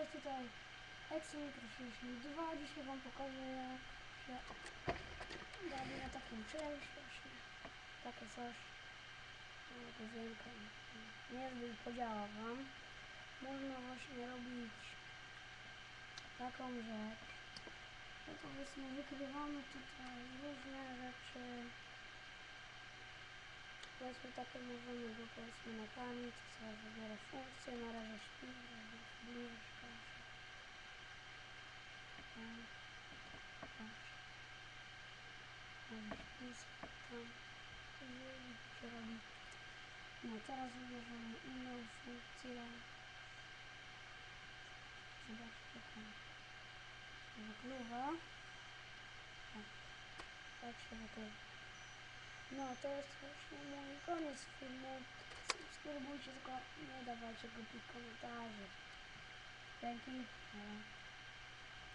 Jest tutaj Exmicro 62. Dzisiaj Wam pokażę jak się robi na takim czymś właśnie. Takie coś. Godzinkę. Niezbyt podziała Wam. Można właśnie robić taką rzecz. że powiedzmy wykrywamy tutaj różne rzeczy. Powiedzmy takie możemy go powiedzmy nakarmić, co wybiera funkcję, na razie śpi, bliżka się. Tam, tam się. Tam śpi, tam. I się robi. No teraz wybierzemy inną funkcję. Zobaczcie tam. Wykluwa. Tak. Tak się wykluwa. No to jest właśnie mój koniec filmu. Subskrybujcie, tylko nie dawajcie głupich komentarzy. Dzięki.